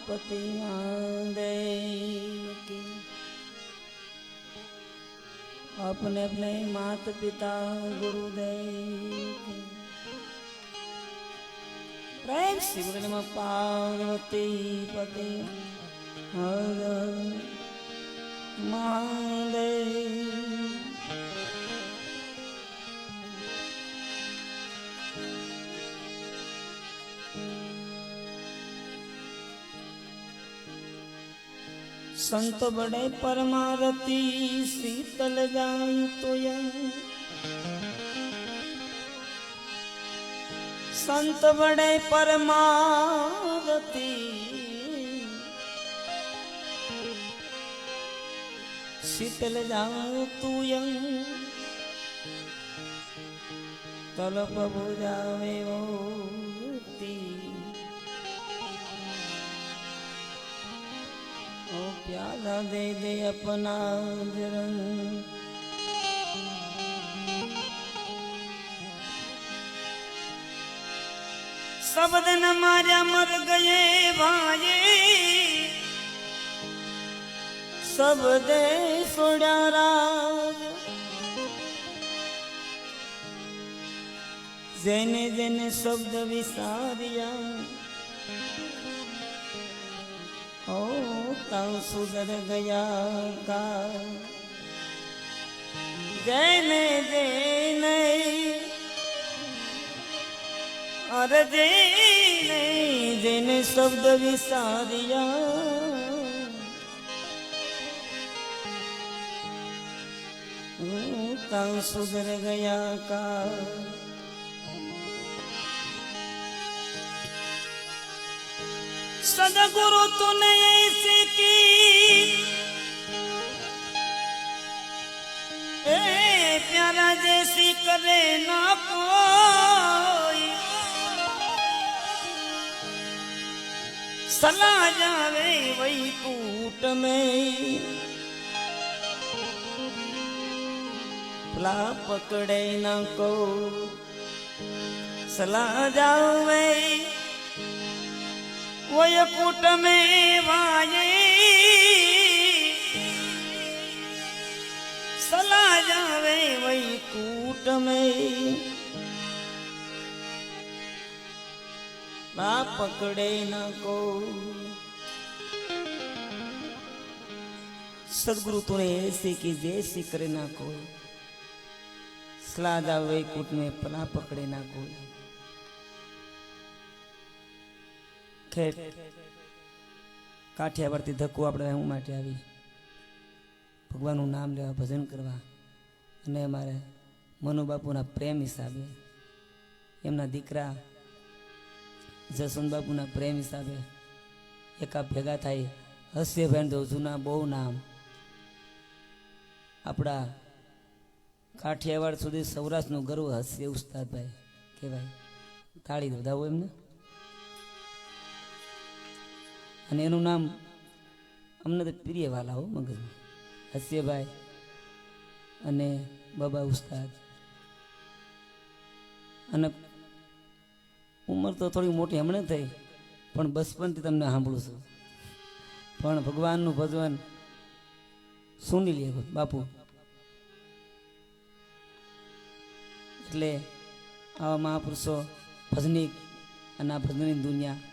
પતિ દેવ की अपने अपने मात पिता गुरुदेव की प्रेम से बोले नमः સંત બડે પરમારતી શીતલ જાય તો સંત બડે પરમારતી શીતલ જાઉં તું તલપ બુજાવે તી. प्याला दे दे अपना जरन सब दिन मारा मर गए भाई सब दे सोड़ा राज जेने जेने शब्द विसारिया ओ તવ સુગર ગયા કા? જૈને જૈને અર જૈને જૈને શબ્દ વિસાર્યા તવ સુગર ગયા કા? सदगुरु तूने ऐसे की ए प्यारा जैसी करे ना कोई सला जावे वही कूट में भला पकड़े ना को सला जावे वय ઓય કુટમે વાયે. સલા જાવે વય કુટમે. બા પકડે ન કો. સદગુરુ તુને એસી કે જેસી કરી નાખો સલાદ આવે કૂટને પલા પકડે કોઈ ખેર કાઠિયાવાડથી ધક્કો આપણે હું માટે આવી. ભગવાનનું નામ લેવા, ભજન કરવા. અને અમારે મનુબાપુના પ્રેમ હિસાબે, એમના દીકરા જસવંત બાપુના પ્રેમ હિસાબે એકા ભેગા થાય. હસ્યભાઈ જૂના બહુ નામ. આપણા કાઠિયાવાડ સુધી સૌરાષ્ટ્રનું ગર્વ હસ્ય ઉસ્તાદભાઈ કહેવાય. તાળી વધાવો એમને. અને એનું નામ અમને તો પ્રિય વાલા હો, મગજમાં. હસ્યભાઈ અને બાબા ઉસ્તાદ. અને ઉંમર તો થોડી મોટી હમણાં થઈ, પણ બચપનથી તમને સાંભળું છું. પણ ભગવાનનું ભજન સુની લે બાપુ. એટલે આવા મહાપુરુષો ભજનિક અને આ ભજનની દુનિયા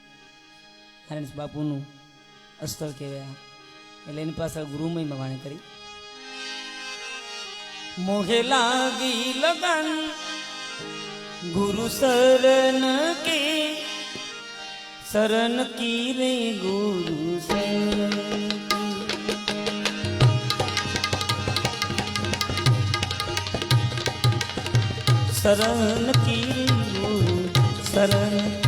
નારાયણ બાપુનું અસ્થળ કહેવાય. એટલે એની પાછળ ગુરુમયમાં વાણી કરી. મોહે લાગી લગન ગુરુ શરણ કે શરણ કી રે ગુરુ શરણ શરણ કી ગુરુ શરણ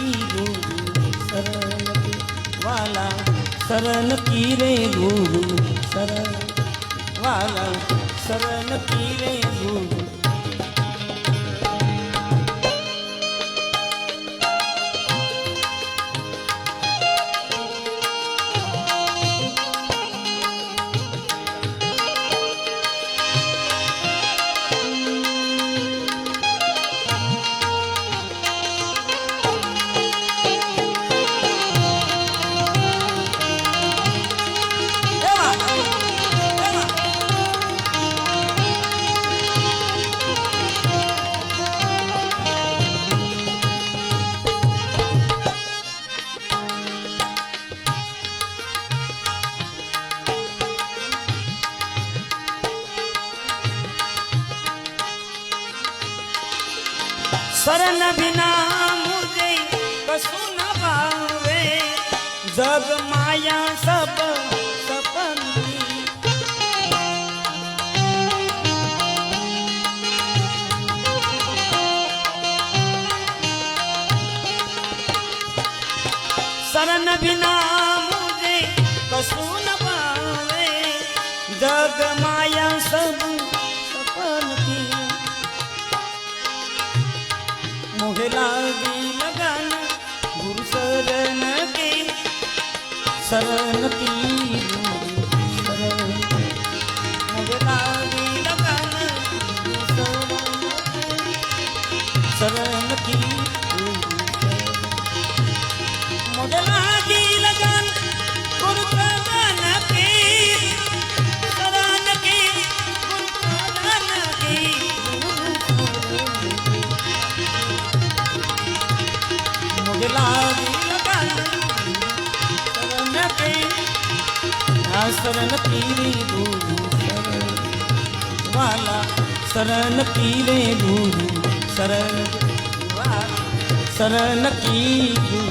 वाला શરણ કીરે ગુરુ શરણ વાલા શરણ કીરે ગુરુ શરણ વિના મુજે કશું ન ભાવે જગ માયા સબ સપનની શરણ વિના મુજે કશું ન શરણ પીરે ગુરુ વાલા શરણ પીરે ગુરુ શરણ શરણ પી ગુરુ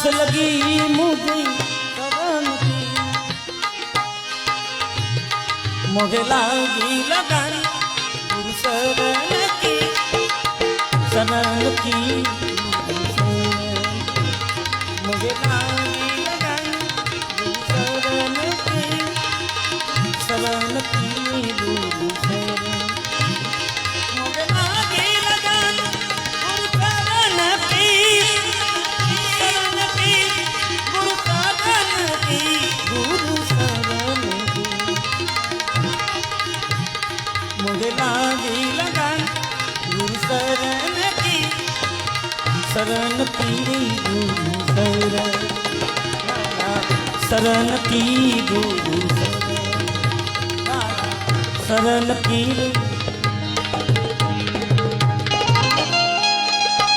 પ્યાસ લગી કી મોગે લાગી લગન ગુરુ કી શરણ કી મોગે લાગી લગન ગુરુ કી શરણ કી ગુરુ लगन गुरु शरण की शरण की गुरु शरण शरण की गुरु शरण शरण की